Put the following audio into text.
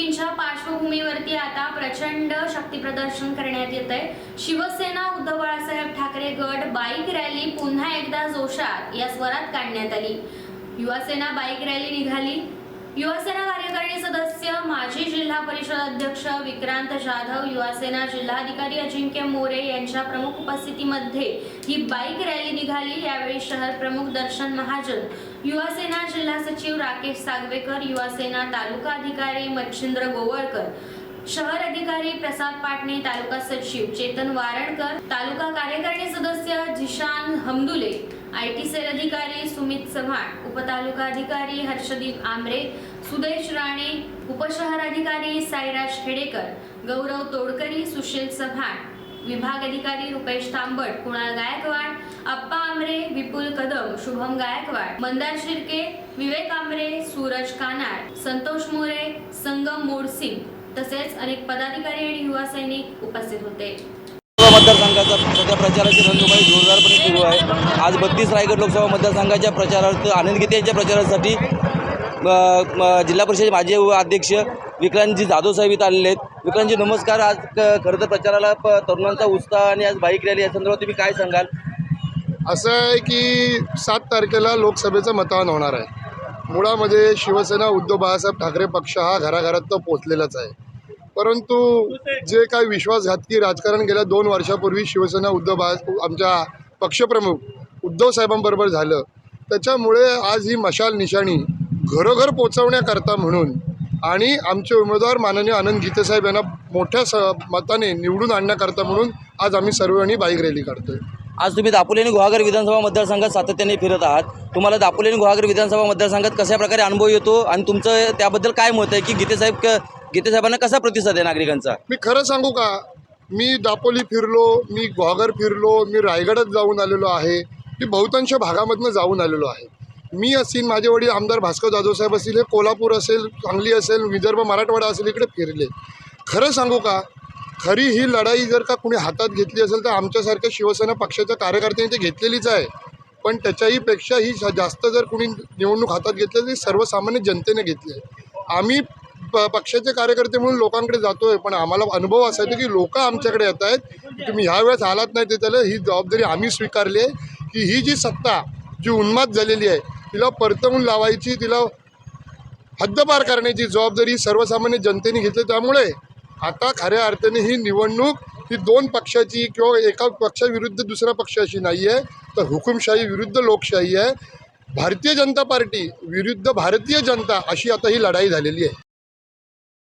निवडणुकींच्या पार्श्वभूमीवरती आता प्रचंड शक्ती प्रदर्शन करण्यात येत आहे शिवसेना उद्धव बाळासाहेब ठाकरे गट बाईक रॅली पुन्हा एकदा जोशात या स्वरात काढण्यात आली. युवासेना बाईक रॅली निघाली. युवासेना कार्यकारिणी सदस्य माजी जिल्हा परिषद अध्यक्ष विक्रांत जाधव युवासेना जिल्हाधिकारी अजिंक्य मोरे यांच्या प्रमुख उपस्थितीमध्ये ही बाईक रॅली निघाली. यावेळी शहर प्रमुख दर्शन महाजन युवासेना जिल्हा सचिव राकेश सागवेकर युवासेना तालुका अधिकारी मच्छिंद्र गोवळकर शहर अधिकारी प्रसाद पाटणे तालुका सचिव चेतन वारणकर तालुका कार्यकारिणी सदस्य Zeeshan Hamdule I T cell अधिकारी सुमित चव्हाण उपतालुका अधिकारी हर्षदीप आमरे सुदेश राणे उपशहर अधिकारी साईराज खेडेकर गौरव तोडकरी सुशील चव्हाण विभाग अधिकारी रुपेश तांबट कुणाल गायकवाड अप्पा आमरे विपुल कदम शुभम गायकवाड मंदार शिर्के विवेक आमरे सूरज कानाड संतोष मोरे संगम मोडसिंग तसेच अनेक पदाधिकारी आणि युवा सैनिक उपस्थित होते. लोकसभा मतदारसंघाचा सध्या प्रचाराची रणधुमाळी जोरदारपणे सुरू आहे. आज बत्तीस रायगड लोकसभा मतदारसंघाच्या प्रचारार्थ आनंद गीते यांच्या प्रचारासाठी म, जिल्हा परिषद माजी अध्यक्ष विक्रांतजी जाधव साहेब इथं आलेले आहेत. विक्रांतजी नमस्कार. आज खरं तर प्रचाराला प- तरुणांचा उत्साह आणि आज बाईक रॅली या संदर्भात तुम्ही काय सांगाल? असं आहे की सात तारखेला लोकसभेचं मतदान होणार आहे. मुळामध्ये शिवसेना उद्धव बाळासाहेब ठाकरे पक्ष हा घराघरात तर पोचलेलाच आहे. परंतु जे काही विश्वासघातकी राजकारण गेल्या दोन वर्षापूर्वी शिवसेना उद्धव बाळा आमच्या पक्षप्रमुख उद्धव साहेबांबरोबर झालं त्याच्यामुळे आज ही मशाल निशाणी घरोघर पोचवण्याकरता म्हणून आणि आमचे उमेदवार माननीय आनंद गीतेसाहेब यांना मोठ्या स मताने निवडून आणण्याकरता म्हणून आज आम्ही सर्वजणी बाईक रॅली काढतोय. आज तुम्ही दापोली आणि गुहागर विधानसभा मतदारसंघात सातत्याने फिरत आहात. तुम्हाला दापोली आणि गुहागर विधानसभा मतदारसंघात कशा प्रकारे अनुभव येतो आणि तुमचं त्याबद्दल काय मत आहे की गीतेसाहेब गीतेसाहेबांना कसा प्रतिसाद आहे नागरिकांचा? मी खरं सांगू का? मी दापोली फिरलो मी ग्वागर फिरलो मी रायगडात जाऊन आलेलो आहे. मी बहुतांश भागामधनं जाऊन आलेलो आहे. मी असीन माझे वडील आमदार भास्कर जाधव साहेब असतील हे कोल्हापूर असेल सांगली असेल विदर्भ मराठवाडा असेल इकडे फिरले. खरं सांगू का? खरी ही लढाई जर का कुणी हातात घेतली असेल तर आमच्यासारख्या शिवसेना पक्षाच्या कार्यकर्त्यांनी ते घेतलेलीच आहे. पण त्याच्याही पेक्षा ही जास्त जर कुणी निवडणूक हातात घेतली तर सर्वसामान्य जनतेने घेतली आहे. आम्ही पक्षाचे कार्यकर्ते म्हणून लोकांकडे जातोय पण आम्हाला अनुभव असा येतो की लोक आमच्याकडे येत आहेत. तुम्ही ह्या वेळेस आलात नाही ते त्याला ही जबाबदारी आम्ही स्वीकारली आहे की ही जी सत्ता जी उन्माद झालेली आहे तिला परतवून लावायची तिला हद्दपार करण्याची जबाबदारी सर्वसामान्य जनतेने घेतली. त्यामुळे आता खऱ्या अर्थाने ही निवडणूक ही दोन पक्षाची किंवा एका पक्षाविरुद्ध दुसऱ्या पक्षाची नाही आहे तर हुकुमशाही विरुद्ध लोकशाही आहे. भारतीय जनता पार्टी विरुद्ध भारतीय जनता अशी आता ही लढाई झालेली आहे.